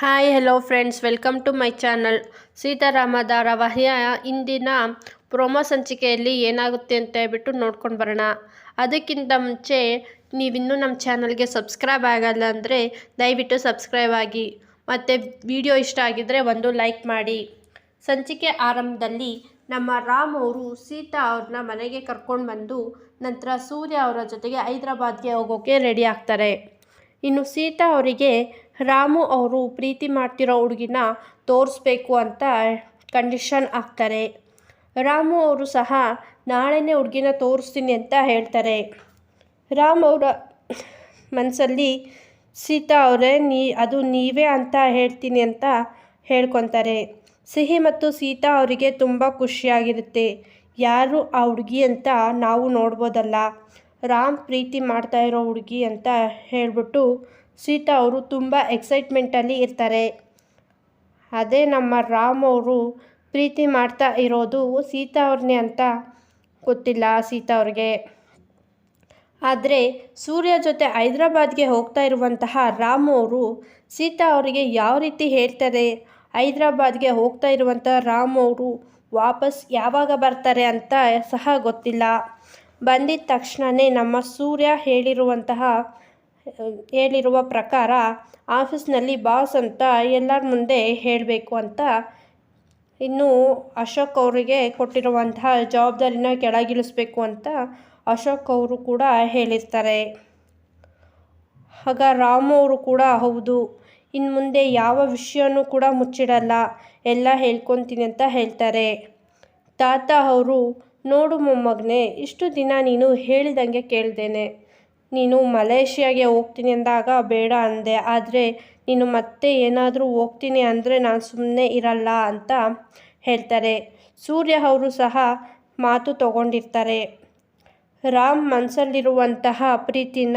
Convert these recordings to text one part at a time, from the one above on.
Hi hello friends welcome to my channel Seetharama ಧಾರಾವಾಹಿಯ ಇಂದಿನ promo ಸಂಚಿಕೆಯಲ್ಲಿ ಏನಾಗುತ್ತೆ ಅಂತ ಹೇಳ್ಬಿಟ್ಟು ನೋಡ್ಕೊಂಡು ಬರೋಣ. ಅದಕ್ಕಿಂತ ಮುಂಚೆ ನೀವಿನ್ನೂ ನಮ್ಮ ಚಾನಲ್ಗೆ ಸಬ್ಸ್ಕ್ರೈಬ್ ಆಗಲ್ಲ ಅಂದರೆ ದಯವಿಟ್ಟು ಸಬ್ಸ್ಕ್ರೈಬ್ ಆಗಿ. ಮತ್ತು ವಿಡಿಯೋ ಇಷ್ಟ ಆಗಿದ್ದರೆ ಒಂದು ಲೈಕ್ ಮಾಡಿ. ಸಂಚಿಕೆ ಆರಂಭದಲ್ಲಿ ನಮ್ಮ ರಾಮ್ ಅವರು ಸೀತಾ ಅವ್ರನ್ನ ಮನೆಗೆ ಕರ್ಕೊಂಡು ಬಂದು ನಂತರ ಸೂರ್ಯ ಅವರ ಜೊತೆಗೆ ಹೈದ್ರಾಬಾದ್ಗೆ ಹೋಗೋಕ್ಕೆ ರೆಡಿ ಆಗ್ತಾರೆ. ಇನ್ನು ಸೀತಾ ಅವರಿಗೆ ರಾಮು ಅವರು ಪ್ರೀತಿ ಮಾಡ್ತಿರೋ ಹುಡುಗಿನ ತೋರಿಸ್ಬೇಕು ಅಂತ ಕಂಡೀಷನ್ ಹಾಕ್ತಾರೆ. ರಾಮು ಅವರು ಸಹ, ನಾಳೆನೇ ಹುಡುಗಿನ ತೋರಿಸ್ತೀನಿ ಅಂತ ಹೇಳ್ತಾರೆ. ರಾಮ್ ಅವರ ಮನಸ್ಸಲ್ಲಿ ಸೀತಾ ಅವರೇ, ನೀ, ಅದು ನೀವೇ ಅಂತ ಹೇಳ್ತೀನಿ ಅಂತ ಹೇಳ್ಕೊತಾರೆ. ಸಿಹಿ ಮತ್ತು ಸೀತಾ ಅವರಿಗೆ ತುಂಬ ಖುಷಿಯಾಗಿರುತ್ತೆ. ಯಾರು ಆ ಹುಡುಗಿ ಅಂತ ನಾವು ನೋಡ್ಬೋದಲ್ಲ. ರಾಮ್ ಪ್ರೀತಿ ಮಾಡ್ತಾ ಇರೋ ಹುಡುಗಿ ಅಂತ ಹೇಳಿಬಿಟ್ಟು ಸೀತಾ ಅವರು ತುಂಬ ಎಕ್ಸೈಟ್ಮೆಂಟಲ್ಲಿ ಇರ್ತಾರೆ. ಅದೇ ನಮ್ಮ ರಾಮ್ ಅವರು ಪ್ರೀತಿ ಮಾಡ್ತಾ ಇರೋದು ಸೀತಾ ಅವ್ರನ್ನೇ ಅಂತ ಗೊತ್ತಿಲ್ಲ ಸೀತಾ ಅವ್ರಿಗೆ. ಆದರೆ ಸೂರ್ಯ ಜೊತೆ ಹೈದ್ರಾಬಾದ್ಗೆ ಹೋಗ್ತಾ ಇರುವಂತಹ ರಾಮ್ ಅವರು ಸೀತಾ ಅವರಿಗೆ ಯಾವ ರೀತಿ ಹೇಳ್ತಾರೆ? ಹೈದ್ರಾಬಾದ್ಗೆ ಹೋಗ್ತಾ ಇರುವಂಥ ರಾಮ್ ಅವರು ವಾಪಸ್ ಯಾವಾಗ ಬರ್ತಾರೆ ಅಂತ ಸಹ ಗೊತ್ತಿಲ್ಲ. ಬಂದಿದ ತಕ್ಷಣವೇ ನಮ್ಮ ಸೂರ್ಯ ಹೇಳಿರುವಂತಹ ಹೇಳಿರುವ ಪ್ರಕಾರ ಆಫೀಸ್ನಲ್ಲಿ ಬಾಸ್ ಅಂತ ಎಲ್ಲರ ಮುಂದೆ ಹೇಳಬೇಕು ಅಂತ ಇನ್ನು ಅಶೋಕ್ ಅವರಿಗೆ ಕೊಟ್ಟಿರುವಂತಹ ಜವಾಬ್ದಾರಿನ ಕೆಳಗಿಳಿಸ್ಬೇಕು ಅಂತ ಅಶೋಕ್ ಅವರು ಕೂಡ ಹೇಳಿರ್ತಾರೆ. ಆಗ ರಾಮು ಅವರು ಕೂಡ ಹೌದು ಇನ್ನು ಮುಂದೆ ಯಾವ ವಿಷಯನೂ ಕೂಡ ಮುಚ್ಚಿಡಲ್ಲ, ಎಲ್ಲ ಹೇಳ್ಕೊತೀನಿ ಅಂತ ಹೇಳ್ತಾರೆ. ತಾತ ಅವರು, ನೋಡು ಮೊಮ್ಮಗನೇ, ಇಷ್ಟು ದಿನ ನೀನು ಹೇಳಿದಂಗೆ ಕೇಳ್ದೇನೆ. ನೀನು ಮಲೇಷ್ಯಾಗೆ ಹೋಗ್ತೀನಿ ಅಂದಾಗ ಬೇಡ ಅಂದೆ. ಆದರೆ ನೀನು ಮತ್ತೆ ಏನಾದರೂ ಹೋಗ್ತೀನಿ ಅಂದರೆ ನಾನು ಸುಮ್ಮನೆ ಇರಲ್ಲ ಅಂತ ಹೇಳ್ತಾರೆ. ಸೂರ್ಯ ಅವರು ಸಹ ಮಾತು ತಗೊಂಡಿರ್ತಾರೆ. ರಾಮ್ ಮನಸ್ಸಲ್ಲಿರುವಂತಹ ಪ್ರೀತಿನ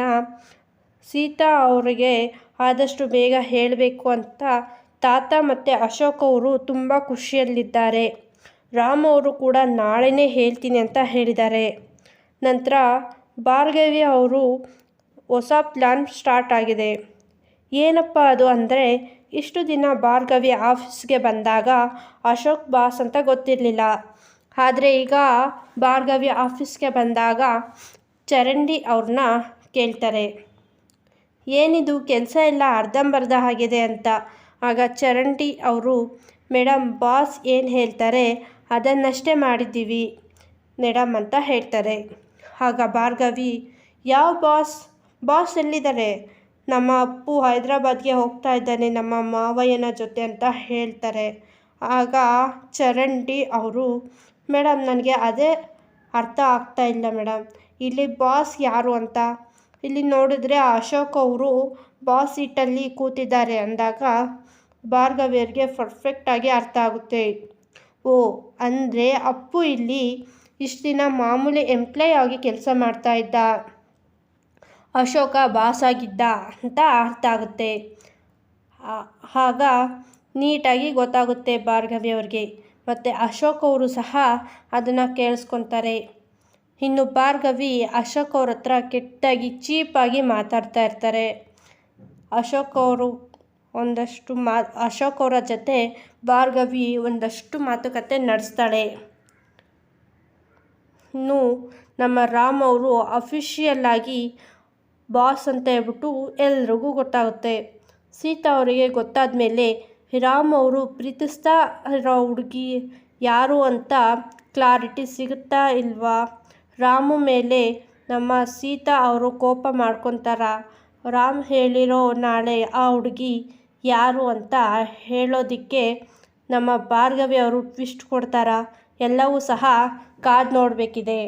ಸೀತಾ ಅವರಿಗೆ ಆದಷ್ಟು ಬೇಗ ಹೇಳಬೇಕು ಅಂತ ತಾತ ಮತ್ತು ಅಶೋಕ್ ಅವರು ತುಂಬ ಖುಷಿಯಲ್ಲಿದ್ದಾರೆ. ರಾಮ್ ಅವರು ಕೂಡ ನಾಳೆನೇ ಹೇಳ್ತೀನಿ ಅಂತ ಹೇಳಿದ್ದಾರೆ. ನಂತರ ಭಾರ್ಗವಿ ಅವರು ಹೊಸ ಪ್ಲ್ಯಾನ್ ಸ್ಟಾರ್ಟ್ ಆಗಿದೆ. ಏನಪ್ಪ ಅದು ಅಂದರೆ, ಇಷ್ಟು ದಿನ ಭಾರ್ಗವಿ ಆಫೀಸ್ಗೆ ಬಂದಾಗ ಅಶೋಕ್ ಬಾಸ್ ಅಂತ ಗೊತ್ತಿರಲಿಲ್ಲ. ಆದರೆ ಈಗ ಭಾರ್ಗವಿ ಆಫೀಸ್ಗೆ ಬಂದಾಗ ಚರಂಡಿ ಅವ್ರನ್ನ ಕೇಳ್ತಾರೆ. ಏನಿದು, ಕೆಲಸ ಎಲ್ಲ ಅರ್ಧಂಬರ್ಧ ಆಗಿದೆ ಅಂತ. ಆಗ ಚರಂಡಿ ಅವರು ಮೇಡಮ್ ಬಾಸ್ ಏನು ಹೇಳ್ತಾರೆ, ಅದನ್ನಷ್ಟೇ ಮಾಡಿದ್ದೀವಿ ಮೇಡಮ್ ಅಂತ ಹೇಳ್ತಾರೆ. ಆಗ ಭಾರ್ಗವಿ, ಯಾವ ಬಾಸ್? ಬಾಸ್ ಎಲ್ಲಿದ್ದಾರೆ? ನಮ್ಮ ಅಪ್ಪು ಹೈದರಾಬಾದ್ಗೆ ಹೋಗ್ತಾ ಇದ್ದಾನೆ, ನಮ್ಮ ಮಾವಯ್ಯನ ಜೊತೆ ಅಂತ ಹೇಳ್ತಾರೆ. ಆಗ ಚರಂಡಿ ಅವರು ಮೇಡಮ್ ನನಗೆ ಅದೇ ಅರ್ಥ ಆಗ್ತಾ ಇಲ್ಲ ಮೇಡಮ್ ಇಲ್ಲಿ ಬಾಸ್ ಯಾರು ಅಂತ? ಇಲ್ಲಿ ನೋಡಿದ್ರೆ ಅಶೋಕ್ ಅವರು ಬಾಸ್ ಸೀಟಲ್ಲಿ ಕೂತಿದ್ದಾರೆ ಅಂದಾಗ ಭಾರ್ಗವಿಯರಿಗೆ ಪರ್ಫೆಕ್ಟಾಗಿ ಅರ್ಥ ಆಗುತ್ತೆ. ಓ, ಅಂದರೆ ಅಪ್ಪು ಇಲ್ಲಿ ಇಷ್ಟು ದಿನ ಮಾಮೂಲಿ ಎಂಪ್ಲಾಯ್ ಆಗಿ ಕೆಲಸ ಮಾಡ್ತಾ ಇದ್ದ. ಅಶೋಕ ಬಾಸ್ ಆಗಿದ್ದ ಅಂತ ಅರ್ಥ ಆಗುತ್ತೆ. ಆಗ ನೀಟಾಗಿ ಗೊತ್ತಾಗುತ್ತೆ ಭಾರ್ಗವಿಯವ್ರಿಗೆ ಮತ್ತು ಅಶೋಕ್ ಅವರು ಸಹ ಅದನ್ನು ಕೇಳಿಸ್ಕೊತಾರೆ. ಇನ್ನು ಭಾರ್ಗವಿ ಅಶೋಕ್ ಅವ್ರ ಹತ್ರ ಕೆಟ್ಟಾಗಿ ಚೀಪಾಗಿ ಮಾತಾಡ್ತಾ ಇರ್ತಾರೆ. ಅಶೋಕ್ ಅವರು ಒಂದಷ್ಟು ಮಾ, ಅಶೋಕ್ ಅವರ ಜೊತೆ ಭಾರ್ಗವಿ ಒಂದಷ್ಟು ಮಾತುಕತೆ ನಡೆಸ್ತಾಳೆ. ಇನ್ನು ನಮ್ಮ ರಾಮ್ ಅವರು ಅಫಿಷಿಯಲ್ಲಾಗಿ ಬಾಸ್ ಅಂತ ಹೇಳ್ಬಿಟ್ಟು ಎಲ್ರಿಗೂ ಗೊತ್ತಾಗುತ್ತೆ. ಸೀತಾ ಅವರಿಗೆ ಗೊತ್ತಾದ ಮೇಲೆ ರಾಮ್ ಅವರು ಪ್ರೀತಿಸ್ತಾ ಇರೋ ಹುಡುಗಿ ಯಾರು ಅಂತ ಕ್ಲಾರಿಟಿ ಸಿಗುತ್ತಾ ಇಲ್ವಾ? ರಾಮು ಮೇಲೆ ನಮ್ಮ ಸೀತಾ ಅವರು ಕೋಪ ಮಾಡ್ಕೊತಾರ. ರಾಮ್ ಹೇಳಿರೋ ನಾಳೆ ಆ ಹುಡುಗಿ ಯಾರು ಅಂತ ಹೇಳೋದಕ್ಕೆ ನಮ್ಮ ಭಾರ್ಗವಿ ಅವರು ಟ್ವಿಸ್ಟ್ ಕೊಡ್ತಾರಾ. ಎಲ್ಲವೂ ಸಹ ಕಾದು ನೋಡಬೇಕಿದೆ.